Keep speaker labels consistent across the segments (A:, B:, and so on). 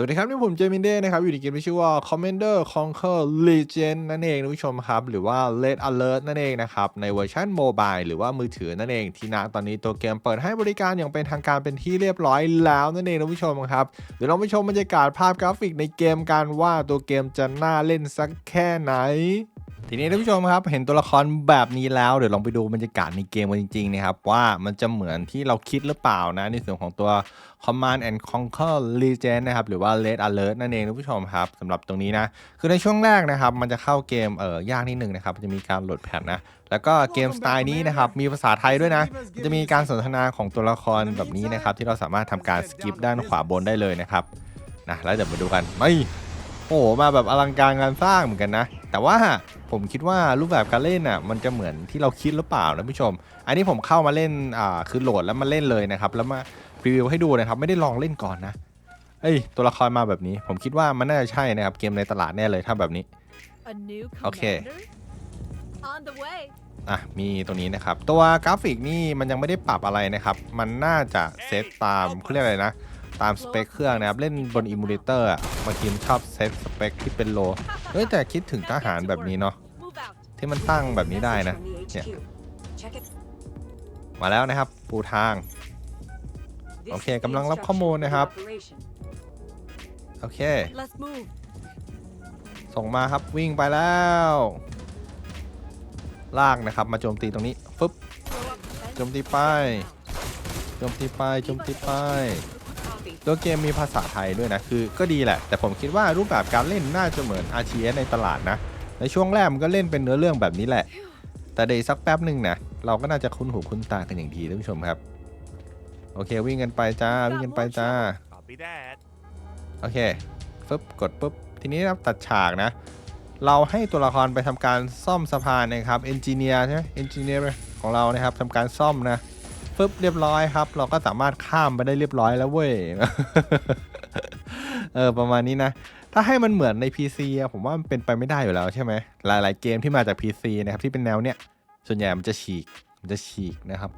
A: สวัสดีครับนี่ผมเจมินเด้นะครับ อยู่ในเกมที่ชื่อว่า Commander Conquer Legend นั่นเองนะผู้ชมครับ หรือว่า Red Alert นั่นเองนะครับ ในเวอร์ชันโมบายหรือว่ามือถือนั่นเอง ที่ณตอนนี้ตัวเกมเปิดให้บริการอย่างเป็นทางการเป็นที่เรียบร้อยแล้วนั่นเองนะผู้ชมครับ เดี๋ยวเราไปชมบรรยากาศภาพกราฟิกในเกมกันว่าตัวเกมจะน่าเล่นสักแค่ไหน ทีนี้ท่านผู้ชมครับ เห็นตัวละครแบบนี้แล้วเดี๋ยวลองไปดูบรรยากาศในเกมกันจริงๆนะครับว่ามันจะเหมือนที่เราคิดหรือเปล่านะ ในส่วนของตัว Command and Conquer Legend นะครับหรือว่า Red Alert นั่นเองท่านผู้ชมครับสำหรับตรงนี้นะ คือในช่วงแรกนะครับมันจะเข้าเกมเออยากนิดนึงนะครับจะมีการโหลดแพทนะแล้วก็เกมสไตล์นี้นะครับมีภาษาไทยด้วยนะ จะมีการสนทนาของตัวละครแบบนี้นะครับที่เราสามารถทำการสกิปด้านขวาบนได้เลยนะครับนะแล้วเดี๋ยวมาดูกันไม่ โอ้โหมาแบบอลังการงานสร้างเหมือนกันนะ แต่ว่าผมคิดว่ารูปแบบการเล่นอะมันจะเหมือนที่เราคิดหรือเปล่านะผู้ชม อันนี้ผมเข้ามาเล่นอ่าคือโหลดแล้วมาเล่นเลยนะครับแล้วมาพรีวิวให้ดูนะครับไม่ได้ลองเล่นก่อนนะเอ้ยตัวละครมาแบบนี้ ผมคิดว่ามันน่าจะใช่นะครับเกมในตลาดแน่เลยถ้าแบบนี้
B: A new
A: Okay.
B: commander? On the way.
A: อะมีตัวนี้นะครับ ตัวกราฟิกนี่มันยังไม่ได้ปรับอะไรนะครับ มันน่าจะเซตตามเขาเรียกอะไรนะ ตามสเปคเครื่องนะครับ เล่นบนอิมูเลเตอร์อะบางทีมันชอบเซตสเปคที่เป็นโลเฮ้ยแต่คิดถึงทหารแบบนี้เนาะที่มันตั้งแบบนี้ได้นะเนี่ยมาแล้วนะครับ ปูทาง โอเคกำลังรับข้อมูลนะครับ โอเค ส่งมาครับวิ่งไปแล้ว ลากนะครับ มาโจมตีตรงนี้ฟึบโจมตีไปโจมตีไปโจมตีไป ตัวเกมมีภาษาไทยด้วยนะคือก็ดีแหละ แต่ผมคิดว่ารูปแบบการเล่นน่าจะเหมือน RTS ในตลาดนะ ในช่วงแรกมันก็เล่นเป็นเนื้อเรื่องแบบนี้แหละ แต่เดี๋ยวสักแป๊บหนึ่งนะเราก็น่าจะคุ้นหูคุ้นตากันอย่างดีท่านผู้ชมครับ โอเควิ่งกันไปจ้าวิ่งกันไปจ้า
C: Copy that.
A: โอเคฟึบกดปุ๊บ ทีนี้เราตัดฉากนะ เราให้ตัวละครไปทำการซ่อมสะพานนะครับ เอนจิเนียร์ใช่ไหมเอนจิเนียร์ของเรานะครับทำการซ่อมนะ ฟึบเรียบร้อยครับ เราก็สามารถข้ามไปได้เรียบร้อยแล้วเว้ย เออประมาณนี้นะ ถ้าให้มันเหมือนใน PC อะผมว่ามันเป็นไปไม่ได้อยู่แล้วใช่ไหม หลาย ๆ เกมที่มาจาก PC นะครับที่เป็นแนวเนี้ย ส่วนใหญ่มันจะฉีก มันจะฉีกนะครับ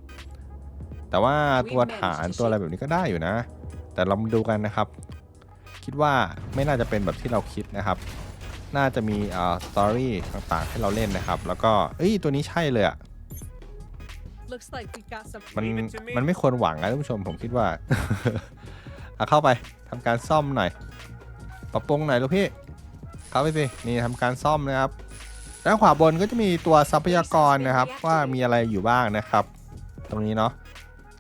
A: แต่ว่าตัวฐานตัวอะไรแบบนี้ก็ได้อยู่นะ แต่เรามาดูกันนะครับ คิดว่าไม่น่าจะเป็นแบบที่เราคิดนะครับ น่าจะมีอ่าสตอรี่ต่างๆ ให้เราเล่นนะครับ แล้วก็เอ้ยตัวนี้ใช่เลยอะ
B: Looks like we got some.
A: มัน
C: Leave it to me
A: มันไม่ควรหวังนะท่านผู้ชมผมคิดว่า เอาเข้าไปทำการซ่อมหน่อย ปรับปรุงหน่อยลูกพี่ เข้าไปสินี่ทำการซ่อมนะครับ ด้านขวาบนก็จะมีตัวทรัพยากรนะครับ ว่ามีอะไรอยู่บ้างนะครับ ตรงนี้เนาะ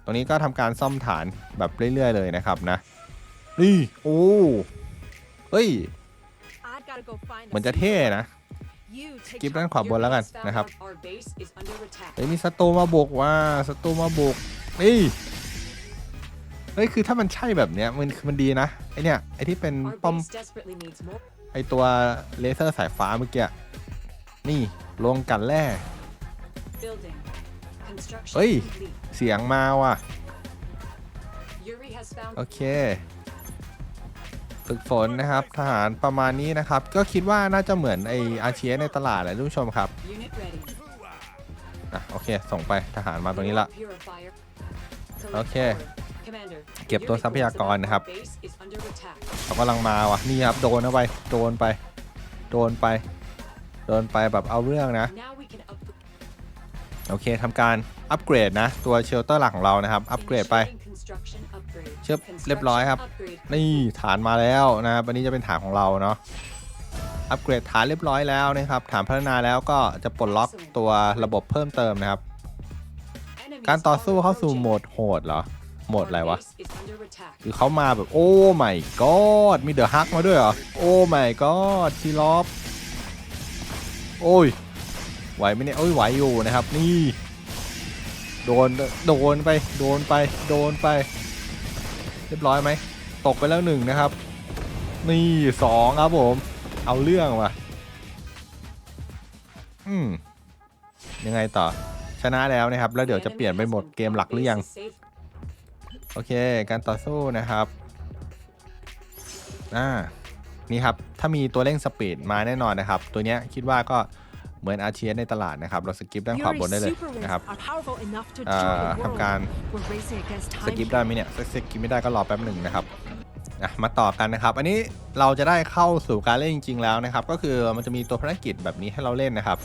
A: ตรงนี้ก็ทำการซ่อมฐานแบบเรื่อยๆเลยนะครับนะ นี่ โอ้ เฮ้ย
B: I gotta go find
A: เหมือนจะเท่นะ
B: You take
A: กิฟด้านขวาบนแล้วกันนะครับ
D: เฮ้
A: เฮ้ยมีศัตรูมาบุกว่าศัตรูมาบุกนี่เฮ้ยคือถ้ามันใช่แบบเนี้ยมันคือมันดีนะไอเนี้ยไอที่เป็นป้อมไอตัวเลเซอร์สายฟ้าเมื่อกี้นี่ลงกันแร่เฮ้
D: เฮ้
A: ย
D: ย
A: เสียงมาว่ะโอ
D: โอ
A: เค
D: เค
A: ฝึกฝนนะครับทหารประมาณนี้นะครับ ก็คิดว่าน่าจะเหมือนไออาเชียในตลาดแหละท่านผู้ชมครับอะโอเค ส่งไปทหารมาตรงนี้ละโอเค
D: เก็เก็
A: บตั
D: ว
A: ท
D: ท
A: รั
D: รั
A: พยา
D: ก
A: รนะครั
D: บ
A: เขากำลังมาวะนี่ครับโดนเข้าไปโดนไป โดนไป โดนไปแบบเอาเรื่องนะโอเคทำการอัปเกรดนะ ตัวเชลเตอร์หลักของเรานะครับ อัปเกรดไป
D: เชือบ
A: เรียบร้อ
D: ย
A: ครั
D: บ
A: นี่ฐานมาแล้วนะครับอันนี้จะเป็นฐานของเราเนาะอัปเกรดฐานเรียบร้อยแล้วนะครับฐานพัฒนาแล้วก็จะปลดล็อกตัวระบบเพิ่มเติมนะครับ
D: การต่อสู้เข้าสู่โหมด
A: โหดเหรอโหมดอะ
D: ไร
A: วะคือเขามาแบบโอ้ไม่กอดมีเดอะฮักมาด้วยเหรอโอ้ไม่กอดทีลอฟโอ้ยไหวไหมเนี่ยโอ้ยไหวอยู่นะครับ นี่ โดนโดนไป โดนไป โดนไป รียบร้อยไหมตกไปแล้วหนึ่งนะครับ นี่สองครับผม เอาเรื่องว่ะอืมยังไงต่อชนะแล้วนะครับ แล้วเดี๋ยวจะเปลี่ยนไปหมดเกมหลักหรือยัง โอเค การต่อสู้นะครับอ่านี่ครับ ถ้ามีตัวเร่งสปีดมาแน่นอนนะครับ ตัวเนี้ยคิดว่าก็ เหมือนอาเชียในตลาดนะครับ เราสกิปด้านขวาบนได้เลยนะครับอ่าทำการสกิปได้ไหมเนี่ยสสกิปไม่ได้ก็รอแป๊บหนึ่งนะครับอะมาต่อกันนะครับ อันนี้เราจะได้เข้าสู่การเล่นจริง ๆ แล้วนะครับ ก็คือมันจะมีตัวภารกิจแบบนี้ให้เราเล่นนะครับ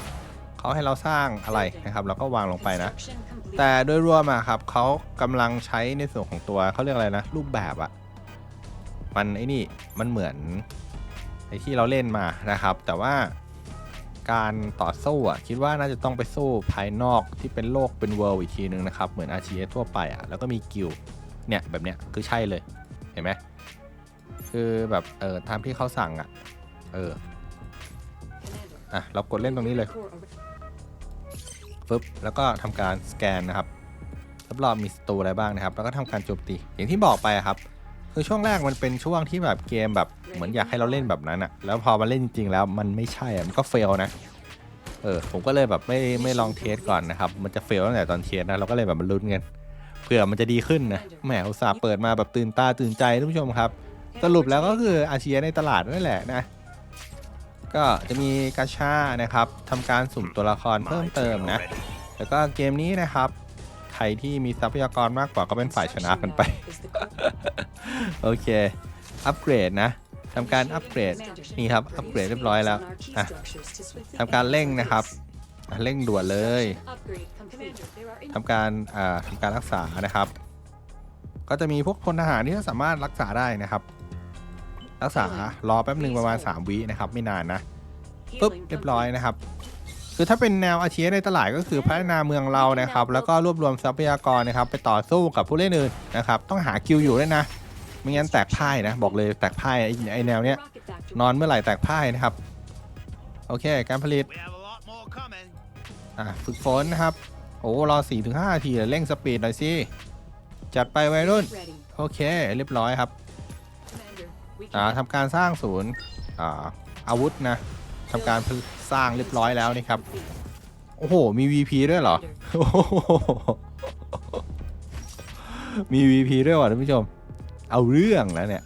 A: เขาให้เราสร้างอะไรนะครับ เราก็วางลงไปนะ
D: Construction complete.
A: แต่โดยรวมอะครับเขากำลังใช้ในส่วนของตัวเขาเรียกอะไรนะ รูปแบบอะมันไอ้นี่มันเหมือนไอ้ที่เราเล่นมานะครับ แต่ว่า การต่อสู้อะคิดว่าน่าจะต้องไปสู้ภายนอกที่เป็นโลกเป็นเวิลด์อีกทีนึงนะครับ เหมือน RTS ทั่วไปอะแล้วก็มีกิลเนี่ยแบบเนี้ยคือใช่เลยเห็นไหมคือแบบเออตามที่เขาสั่งอะเอออะเรากดเล่นตรงนี้เลย
D: core array-
A: ปึ๊บแล้วก็ทำการสแกนนะครับรอบๆมีศัตรูอะไรบ้างนะครับ แล้วก็ทำการโจมตีอย่างที่บอกไปอะครับ คือช่วงแรกมันเป็นช่วงที่แบบเกมแบบเหมือนอยากให้เราเล่นแบบนั้นอะแล้วพอมาเล่นจริงๆแล้วมันไม่ใช่อะมันก็เฟลนะ เออผมก็เลยแบบไม่ไม่ลองเทสก่อนนะครับ มันจะเฟลตั้งแต่ตอนเทสนะเราก็เลยแบบมาลุ้นกันเผื่อมันจะดีขึ้นนะแหมอุตส่าห์เปิดมาแบบตื่นตาตื่นใจท่านผู้ชมครับ สรุปแล้วก็คืออาเชียในตลาดนั่นแหละนะก็จะมีกาชานะครับทำการสุ่มตัวละครเพิ่มเติมนะ แล้วก็เกมนี้นะครับ ใครที่มีทรัพยากรมากกว่าก็เป็นฝ่ายชนะกันไป
D: is the core
A: โอเค อัปเกรดนะทำการอัปเกรดนี่ครับ อัปเกรดเรียบร้อยแล้วอะทำการเร่งนะครับเร่งด่วนเลยทำการอ่าทำการรักษานะครับ ก็จะมีพวกพลทหารที่สามารถรักษาได้นะครับ รักษารอแป๊บหนึ่งประมาณ 3 วินะครับ ไม่นานนะปุ๊บเรียบร้อยนะครับ คือถ้าเป็นแนวอาชีพในตลาดก็คือพัฒนาเมืองเรานะครับ แล้วก็รวบรวมทรัพยากรนะครับ ไปต่อสู้กับผู้เล่นอื่นนะครับ ต้องหาคิวอยู่ด้วยนะ ไม่งั้นแตกพ่ายนะ บอกเลยแตกพ่ายไอ้ไอแนวเนี้ย นอนเมื่อไหร่แตกพ่ายนะครับ โอเค การผลิต อะฝึกฝนนะครับ โอ้รอ4-5นาทีเร่งสปีดหน่อยสิ จัดไปวัยรุ่น โอเค เรียบร้อยครับ อ่าทำการสร้างศูนย์ อ่า อาวุธนะทำการสร้างเรียบร้อยแล้วนี่ครับ โอ้โห มี VP ด้วยเหรอ มี VP ด้วยว่ะท่านผู้ชม เอาเรื่องแล้วเนี่ย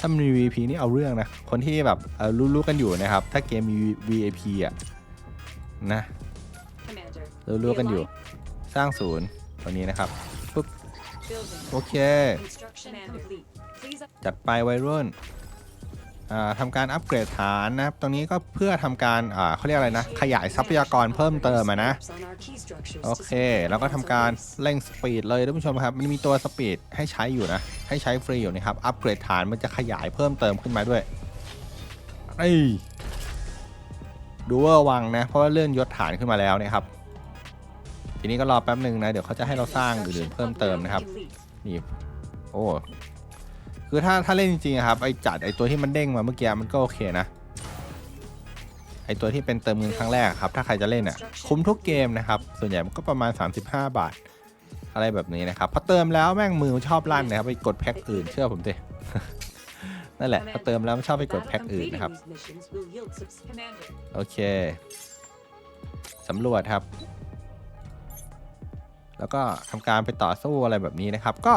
A: ถ้ามี VP นี่เอาเรื่องนะ คนที่แบบรู้ๆกันอยู่นะครับ ถ้าเกมมี VIP อะนะรู้ๆกันอยู่ สร้างศูนย์ตัวนี้นะครับ
D: ปุ๊บ
A: โอเค จัดไปวัยรุ่น ทำการอัปเกรดฐานนะครับ ตรงนี้ก็เพื่อทำการเขาเรียกอะไรนะ ขยายทรัพยากรเพิ่มเติมนะ โอเค แล้วก็ทำการเร่งสปีดเลยท่านผู้ชมครับ มันมีตัวสปีดให้ใช้อยู่นะ ให้ใช้ฟรีอยู่นะครับ อัปเกรดฐานมันจะขยายเพิ่มเติมขึ้นมาด้วยไอ้ดูเว่าระวังนะ เพราะว่าเลื่อนยศฐานขึ้นมาแล้วนะครับ ทีนี้ก็รอแป๊บหนึ่งนะ เดี๋ยวเขาจะให้เราสร้างอื่นๆเพิ่มเติมนะครับ นี่ โอ้ คือถ้าถ้าเล่นจริงๆครับไอจัดไอตัวที่มันเด้งมาเมื่อกี้มันก็โอเคนะไอตัวที่เป็นเติมเงินครั้งแรกครับ ถ้าใครจะเล่นอะคุ้มทุกเกมนะครับ ส่วนใหญ่มันก็ประมาณ 35 บาท อะไรแบบนี้นะครับพอเติมแล้วแม่งมือชอบลั่นนะครับไปกดแพ็คอื่นเชื่อผมดินั่นแหละพอเติมแล้วมันชอบไปกดแพ็คอื่นนะครับโอเคสำรวจครับ แล้วก็ทำการไปต่อสู้อะไรแบบนี้นะครับ ก็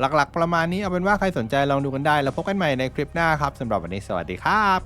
A: หลักๆ ประมาณนี้เอาเป็นว่าใครสนใจลองดูกันได้ แล้วพบกันใหม่ในคลิปหน้าครับสำหรับวันนี้สวัสดีครับ